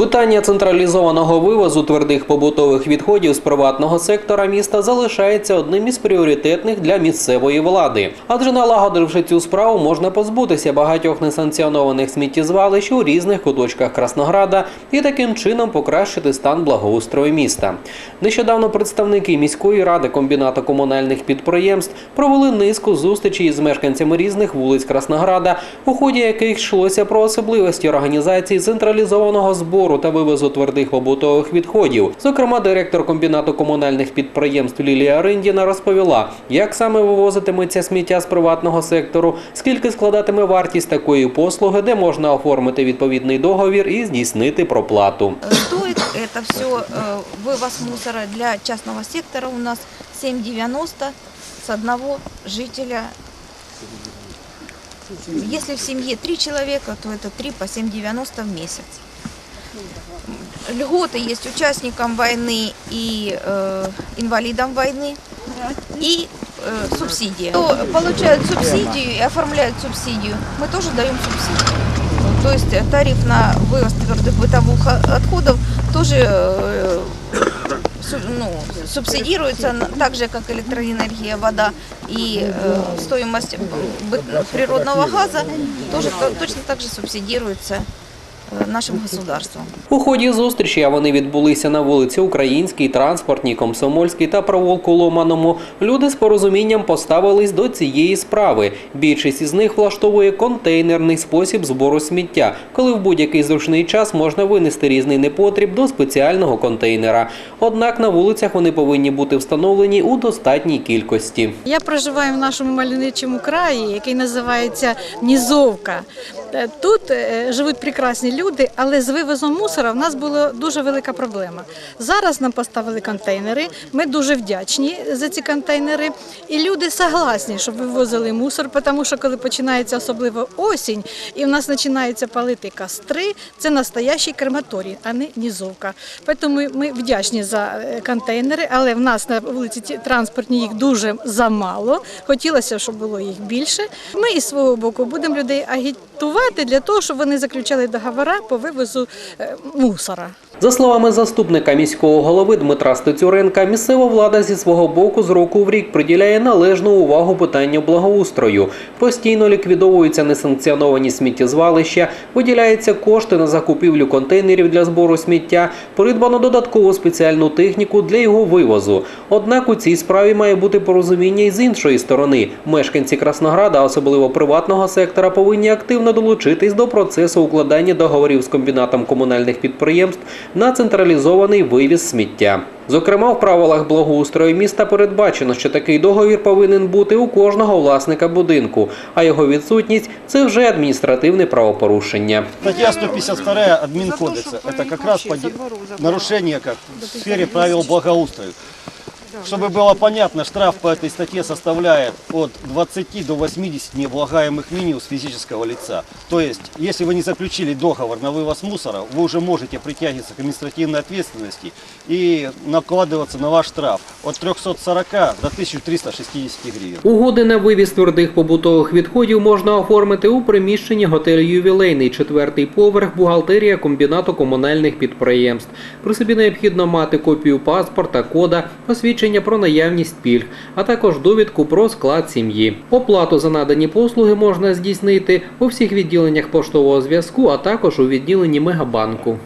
Питання централізованого вивозу твердих побутових відходів з приватного сектора міста залишається одним із пріоритетних для місцевої влади. Адже налагодивши цю справу, можна позбутися багатьох несанкціонованих сміттєзвалищ у різних куточках Краснограда і таким чином покращити стан благоустрою міста. Нещодавно представники міської ради комбінату комунальних підприємств провели низку зустрічей із мешканцями різних вулиць Краснограда, у ході яких йшлося про особливості організації централізованого збору та вивозу твердих побутових відходів. Зокрема, директор комбінату комунальних підприємств Лілія Риндіна розповіла, як саме вивозитиметься сміття з приватного сектору, скільки складатиме вартість такої послуги, де можна оформити відповідний договір і здійснити проплату. Стоит это все вывоз мусора для частного сектора у нас 7,90 с одного жителя. Если в семье три человека, то это 3 по 7,90 в месяц. Льготы есть участникам войны и э, инвалидам войны и э, субсидии. Кто получают субсидию и оформляют субсидию, мы тоже даем субсидию. То есть э, тариф на вывоз твердых бытовых о- отходов тоже э, су- ну, субсидируется на- так же, как электроэнергия, вода и э, стоимость бы- природного газа тоже то- точно так же субсидируется э, нашим государством. У ході зустрічі, а вони відбулися на вулиці Українській, Транспортній, Комсомольській та провулку Ломаному, люди з порозумінням поставились до цієї справи. Більшість із них влаштовує контейнерний спосіб збору сміття, коли в будь-який зручний час можна винести різний непотріб до спеціального контейнера. Однак на вулицях вони повинні бути встановлені у достатній кількості. Я проживаю в нашому мальовничому краї, який називається Нізовка. Тут е, живуть прекрасні люди, але з вивозом мусора в нас була дуже велика проблема. Зараз нам поставили контейнери. Ми дуже вдячні за ці контейнери. І люди согласні, щоб вивозили мусор, тому що коли починається особливо осінь, і в нас починаються палити костри, це настоящий крематорій, а не нізовка. Тому ми вдячні за е, контейнери, але в нас на вулиці транспортній їх дуже замало. Хотілося, щоб було їх більше. Ми із свого боку будемо людей агітувати для того, щоб вони заключали договори по вивозу е, мусора. За словами заступника міського голови Дмитра Стецюренка, місцева влада зі свого боку з року в рік приділяє належну увагу питанню благоустрою. Постійно ліквідовуються несанкціоновані сміттєзвалища, виділяються кошти на закупівлю контейнерів для збору сміття, придбано додаткову спеціальну техніку для його вивозу. Однак у цій справі має бути порозуміння і з іншої сторони. Мешканці Краснограда, особливо приватного сектора, повинні активно долучитись до процесу укладання договорів з комбінатом комунальних підприємств на централізований вивіз сміття. Зокрема, в правилах благоустрою міста передбачено, що такий договір повинен бути у кожного власника будинку, а його відсутність це вже адміністративне правопорушення. Статья 152 админкодекса. Это как раз поди- в сфере правил благоустройства. Чтобы было понятно, штраф по этой статье составляет от 20 до 80 невлагаемых минимум с физического лица. То есть, если вы не заключили договор на вывоз мусора, вы уже можете притягиваться к административной ответственности и накладываться на ваш штраф от 340 до 1360 гривен. Угоди на вивіз твердих побутових відходів можна оформити у приміщенні готелю Ювілейний, четвертий поверх, бухгалтерія комбінату комунальних підприємств. При собі необхідно мати копію паспорта, кода, посвідчення про наявність пільг, а також довідку про склад сім'ї. Оплату за надані послуги можна здійснити у всіх відділеннях поштового зв'язку, а також у відділенні Мегабанку.